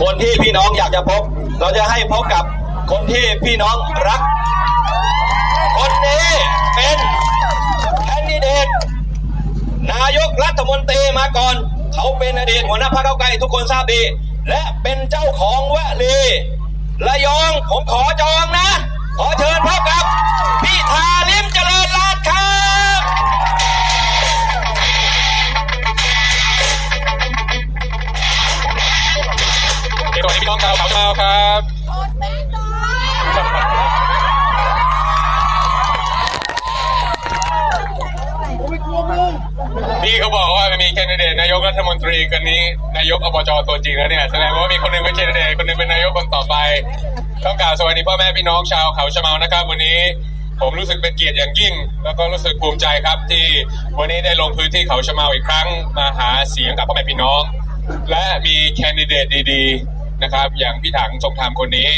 คนที่พี่น้องอยากจะพบ เราจะให้พบกับคนที่พี่น้องรัก คนนี้เป็นแคนดิเดตนายกรัฐมนตรีมาก่อน เขาเป็นอดีตหัวหน้าพรรคเก้าไกลทุกคนทราบดี และเป็นเจ้าของวลีระยองผมขอจองนะ ขอเชิญพบกับพิธาลิม สวัสดีพี่น้องชาวเขาชาวครับพี่เขาบอกว่ามีแคนดิเดตนายกรัฐมนตรีคนนี้นายกอบจตัวจริงแล้วเนี่ยแสดงว่ามีคนหนึงเป็นแคนดิเดตคนหนึงเป็นนายกคนต่อไปต้องกล่าวสวัสดีพ่อแม่พี่น้องชาวเขาชะเมานะครับวันนี้ผมรู้สึกเป็นเกียรติอย่างยิ่ง แล้วก็รู้สึกภูมิใจครับที่วันนี้ได้ลงพื้นที่เขาชะเมาอีกครั้ง มาหาเสียงกับพ่อแม่พี่น้อง และมีแคนดิเดตดี ๆ นะครับ อย่างพี่ถังทรงธรรมคนนี้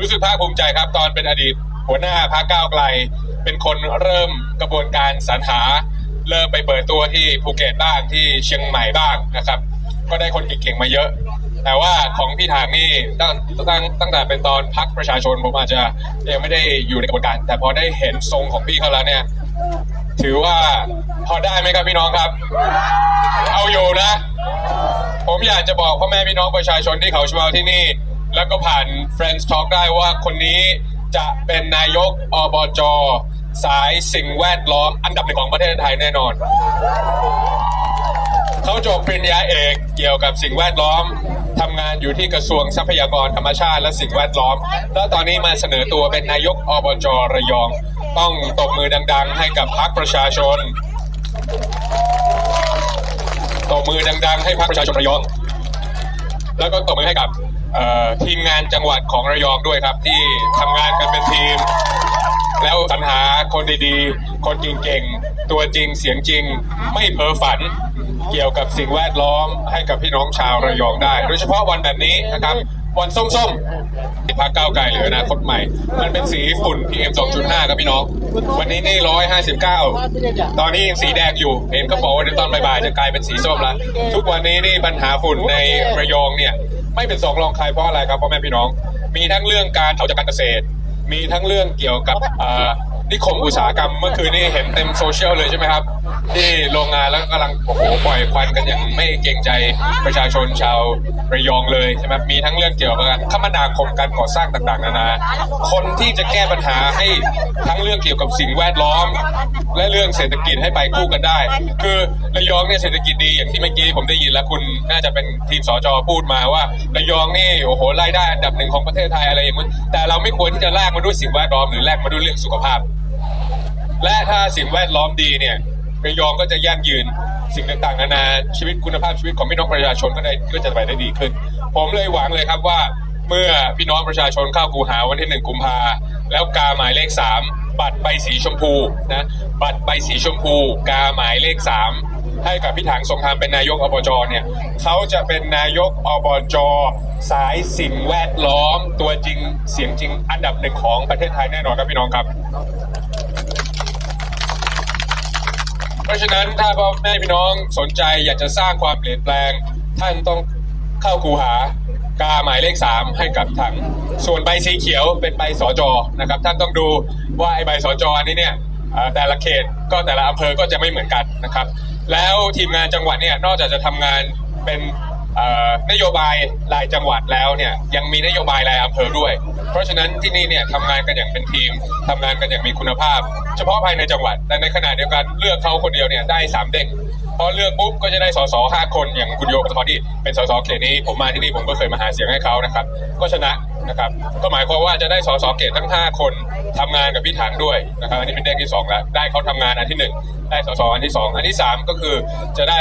รู้สึกภาคภูมิใจครับ ตอนเป็นอดีตหัวหน้าพรรคก้าวไกล เป็นคนเริ่มกระบวนการสรรหา เริ่มไปเปิดตัวที่ภูเก็ตบ้างที่เชียงใหม่บ้างนะครับ ก็ได้คนเก่งๆมาเยอะ แต่ว่าของพี่ถางนี่ตั้งตั้งตั้งแต่เป็นตอนพักประชาชนผมอาจจะยังไม่ได้อยู่ในกระบวนการ แต่พอได้เห็นทรงของพี่เขาแล้วเนี่ยถือว่าพอได้ไหมครับพี่น้องครับ เอาอยู่นะ ผมอยากจะบอกพ่อแม่พี่น้องประชาชนที่เขาชมาที่นี่ แล้วก็ผ่าน Friends Talk ได้ว่าคนนี้จะเป็นนายกอบจสายสิ่งแวดล้อมอันดับหนึ่งของประเทศไทยแน่นอน เขาจบปริญญาเอกเกี่ยวกับสิ่งแวดล้อมทำงานอยู่ที่กระทรวงทรัพยากรธรรมชาติและสิ่งแวดล้อม แล้วตอนนี้มาเสนอตัวเป็นนายกอบจระยอง ต้องตบมือดัง ๆ ให้กับพรรคประชาชน ตบมือดังๆ ให้พรรคประชาชนระยอง แล้วก็ตบมือให้กับทีมงานจังหวัดของระยองด้วยครับ ที่ทำงานกันเป็นทีม แล้วสรรหาคนดีๆ คนเก่งๆ ตัวจริงเสียงจริง ไม่เพ้อฝันเกี่ยวกับสิ่งแวดล้อมให้กับพี่น้องชาวระยองได้ โดยเฉพาะวันแบบนี้นะครับ วันส้มๆ พักเก้าวไกลหรืออนาคตใหม่ มันเป็นสีฝุ่น PM 2.5 ครับพี่น้อง วันนี้นี่ร้อยห้าสิบเก้าตอนนี้ยังสีแดงอยู่ เห็นเขาบอกว่าเดี๋ยวตอนบ่ายๆจะกลายเป็นสีส้มแล้วทุกวันนี้นี่ปัญหาฝุ่นในระยองเนี่ย ไม่เป็นสองรองใครเพราะอะไรครับพ่อแม่พี่น้อง มีทั้งเรื่องการเผาจากการเกษตร มีทั้งเรื่องเกี่ยวกับ นิคมอุตสาหกรรมเมื่อคืนนี้เห็นเต็มโซเชียลเลยใช่ไหมครับ ที่โรงงานแล้วก็กำลังโอ้โหปล่อยควันกันอย่างไม่เกรงใจประชาชนชาวระยองเลยใช่ไหมมีทั้งเรื่องเกี่ยวกับการคมนาคมการก่อสร้างต่างๆนานาคนที่จะแก้ปัญหาให้ทั้งเรื่องเกี่ยวกับสิ่งแวดล้อม และเรื่องเศรษฐกิจให้ไปคู่กันได้ คือระยองเนี่ยเศรษฐกิจดีอย่างที่เมื่อกี้ผมได้ยินแล้วคุณน่าจะเป็นทีมสจพูดมาว่าระยองนี่โอ้โหรายได้อันดับหนึ่งของประเทศไทยอะไรอย่างนี้นแต่เราไม่ควรที่จะแลกมาด้วยสิ่งแวดล้อมหรือแลกมาด้วยเรื่องสุขภาพ และถ้าสิ่งแวดล้อมดีเนี่ยระยองก็จะยั่งยืนสิ่งต่างๆนานาชีวิตคุณภาพชีวิตของพี่น้องประชาชนก็ได้ก็จะไปได้ดีขึ้น ผมเลยหวังเลยครับว่า เมื่อพี่น้องประชาชนเข้ากูหาวันที่หนึ่งกุมภาแล้วกาหมายเลขสามบัตรใบสีชมพูนะบัตรใบสีชมพู กาหมายเลขสามให้กับพี่ถังทรงธรรมเป็นนายกอบจเนี่ยเขาจะเป็นนายกอบจสายสิ่งแวดล้อมตัวจริงเสียงจริงอันดับหนึ่งของประเทศไทยแน่นอนครับพี่น้องครับ เพ ราะฉะนั้นถ้าพ่อแม่พี่น้องสนใจอยากจะสร้างความเปลี่ยนแปลง ท่านต้องเข้าคูหากาหมายเลขสามให้กับถัง ส่วนใบสีเขียวเป็นใบสจอนะครับ ท่านต้องดูว่าไอ้ใบสจอันนี้เนี่ยแต่ละเขตก็แต่ละอำเภอก็จะไม่เหมือนกันนะครับ แล้วทีมงานจังหวัดเนี่ยนอกจากจะทำงานเป็น นโยบายรายจังหวัดแล้วเนี่ยยังมีนโยบายรายอำเภอด้วย เพราะฉะนั้นที่นี่เนี่ยทำงานกันอย่างเป็นทีมทำงานกันอย่างมีคุณภาพ เฉพาะภายในจังหวัด แต่ในขณะเดียวกันเลือกเขาคนเดียวเนี่ยได้สามเด้งพอเลือกปุ๊บก็จะได้สสห้าคนอย่างคุณโยปตที่เป็นสสเขตนี้ผมมาที่นี่ผมก็เคยมาหาเสียงให้เขานะครับ ก็ชนะ นะครับ ก็หมายความว่าจะได้สสเขตทั้ง 5 คนทำงานกับพี่ถังด้วยนะครับ อันนี้เป็นเด้งที่สองแล้วได้เขาทำงานอันที่หนึ่งได้สสอันที่สองอันที่สามก็คือจะได้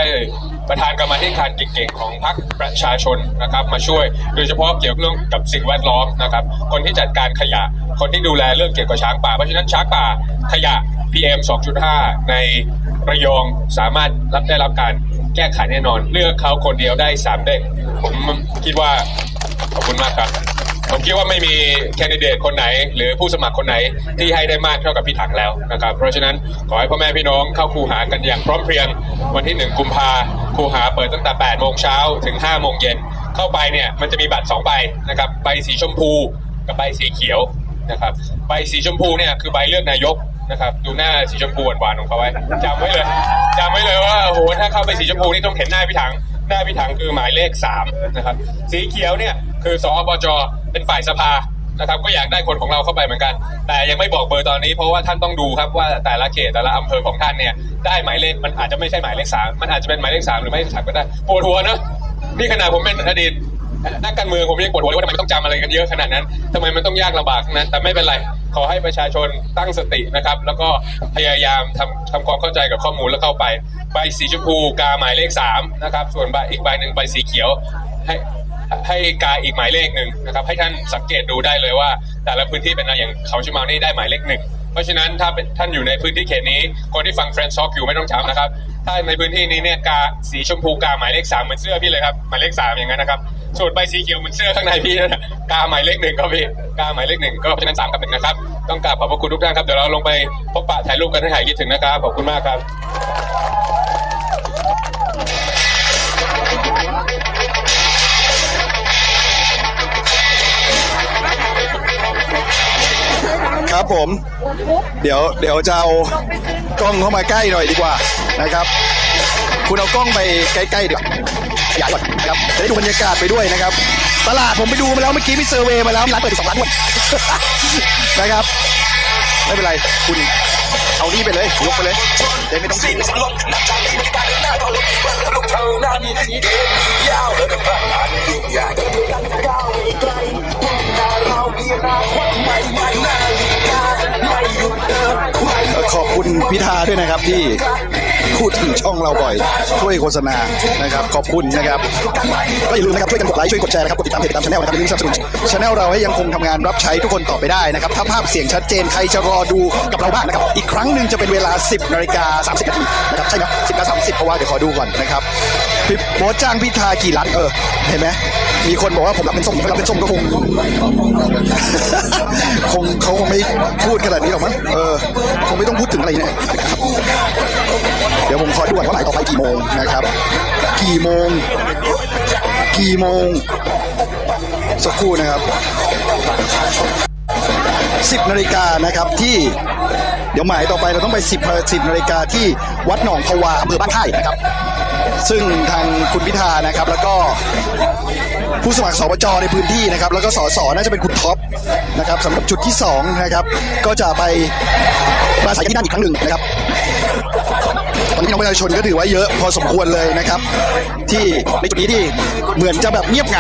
ประธานกรรมาธิการเก่งๆของพรรคประชาชนนะครับมาช่วย โดยเฉพาะเกี่ยวกับเรื่องกับสิ่งแวดล้อมนะครับ คนที่จัดการขยะ คนที่ดูแลเรื่องเกี่ยวกับช้างป่า เพราะฉะนั้นช้างป่าขยะ PM 2.5 ในระยองสามารถรับได้รับการแก้ไขแน่นอน เลือกเขาคนเดียวได้สามเด้งผมคิดว่าขอบคุณมากครับ ผมคิดว่าไม่มีแคนดิเดตคนไหน หรือผู้สมัครคนไหนที่ให้ได้มากเท่ากับพี่ถังแล้วนะครับเพราะฉะนั้นขอให้พ่อแม่พี่น้องเข้าคูหากันอย่างพร้อมเพรียงวันที่ 1 กุมภาคูหาเปิดตั้งแต่8โมงเช้าถึง5โมงเย็นเข้าไปเนี่ยมันจะมีบัตรสองใบนะครับใบสีชมพูกับใบสีเขียวนะครับใบสีชมพูเนี่ยคือใบเลือกนายกนะครับดูหน้าสีชมพูหวานๆของเขาไว้จำไว้เลยจำไว้เลยว่าโอ้โหถ้าเข้าไปสีชมพูนี่ต้องเห็นหน้าพี่ถัง หน้าพี่ถังคือหมายเลขสามนะครับสีเขียวเนี่ยคือสอบจเป็นฝ่ายสภานะครับก็อยากได้คนของเราเข้าไปเหมือนกัน แต่ยังไม่บอกเบอร์ตอนนี้เพราะว่าท่านต้องดูครับว่าแต่ละเขตแต่ละอำเภอของท่านเนี่ยได้หมายเลขมันอาจจะไม่ใช่หมายเลขสามมันอาจจะเป็นหมายเลขสามหรือไม่สามก็ได้ปวดหัวนะนี่ขนาดผมเป็นอดีตนักการเมืองผมยังปวดหัวเลยว่าทำไมต้องจำอะไรกันเยอะขนาดนั้นทำไมมันต้องยากลำบากนะแต่ไม่เป็นไร ขอให้ประชาชนตั้งสตินะครับ แล้วก็พยายามทำทำความเข้าใจกับข้อมูลแล้วเข้าไป ใบสีชมพูกาหมายเลขสามนะครับ ส่วนใบอีกใบหนึ่งใบสีเขียวให้ให้กาอีกหมายเลขหนึ่งนะครับให้ท่านสังเกตดูได้เลยว่า แต่ละพื้นที่เป็นอะไรอย่างเขาชิมานี่ได้หมายเลขหนึ่งเพราะฉะนั้นถ้าเป็นท่านอยู่ในพื้นที่เขตนี้ คนที่ฟังเฟรนช์ซอกอยู่ไม่ต้องจำนะครับ ถ้าในพื้นที่นี้เนี่ยกาสีชมพูกาหมายเลขสามเหมือนเสื้อพี่เลยครับหมายเลขสามอย่างนั้นนะครับ ส่วนใบสีเขียวเหมือนเสื้อข้างในพี่นะกาหมายเลขหนึ่งก็พี่กาหมายเลขหนึ่งก็เพราะฉะนั้นสามกับหนึ่งนะครับ ต้องกราบขอบพระคุณทุกท่านครับ เดี๋ยวเราลงไปพบปะถ่ายรูปกันให้หายคิดถึงนะครับ ขอบคุณมากครับครับผม เดี๋ยวเดี๋ยวจะเอากล้องเข้ามาใกล้หน่อยดีกว่านะครับ คุณเอากล้องไปใกล้ๆเดี๋ยว ขยายก่อนนะครับจะได้ดูบรรยากาศไปด้วยนะครับ ตลาดผมไปดูมาแล้วเมื่อกี้มีเซอร์เวย์มาแล้วมีร้านเปิดอยู่สองร้านด้วยนะครับไม่เป็นไรคุณเอานี่ไปเลยยกไปเลยเดี๋ยวไม่ต้องซีนขอบคุณพิธาด้วยนะครับที่ พูดถึงช่องเราบ่อย ช่วยโฆษณานะครับขอบคุณนะครับก็อย่าลืมนะครับช่วยกันกดไลค์ช่วยกดแชร์นะครับกดติดตามเพจติดตามช anel นะครับอย่าลืมสนับสนุนช anel เราให้ยังคงทำงานรับใช้ทุกคนต่อไปได้นะครับถ้าภาพเสียงชัดเจนใครจะรอดูกับเราบ้างนะครับอีกครั้งหนึ่งจะเป็นเวลา 10นาฬิกา30นาทีนะครับใช่ไหม10นาฬิกา30เพราะว่าเดี๋ยวขอดูก่อนนะครับพี่โบทจ้างพิธากี่ล้านเออเห็นไหมมีคนบอกว่าผมรับเป็นส้มผมรับเป็นส้มก็คงคงเขาคงไม่พูดขนาดนี้หรอกมั้งเออคงไม่ต้องพูดถึงอะไรเนี่ยนะเดี๋ยวผมขอดูก่อนว่าหมายต่อไปกี่โมงนะครับ กี่โมง กี่โมง สักครู่นะครับ 10นาฬิกานะครับที่เดี๋ยวหมายต่อไปเราต้องไป 10 10นาฬิกาที่วัดหนองพวาอำเภอบ้านค่ายนะครับ ซึ่งทางคุณพิธานะครับ แล้วก็ผู้สมัครสปจในพื้นที่นะครับ แล้วก็สสน่าจะเป็นคุณท็อปนะครับสำหรับจุดที่สองนะครับ ก็จะไปปราศัยที่นั่นอีกครั้งหนึ่งนะครับ พี่น้องประชาชนก็ถือว่าเยอะพอสมควรเลยนะครับที่ในจุดนี้ที่เหมือนจะแบบเงียบเหงา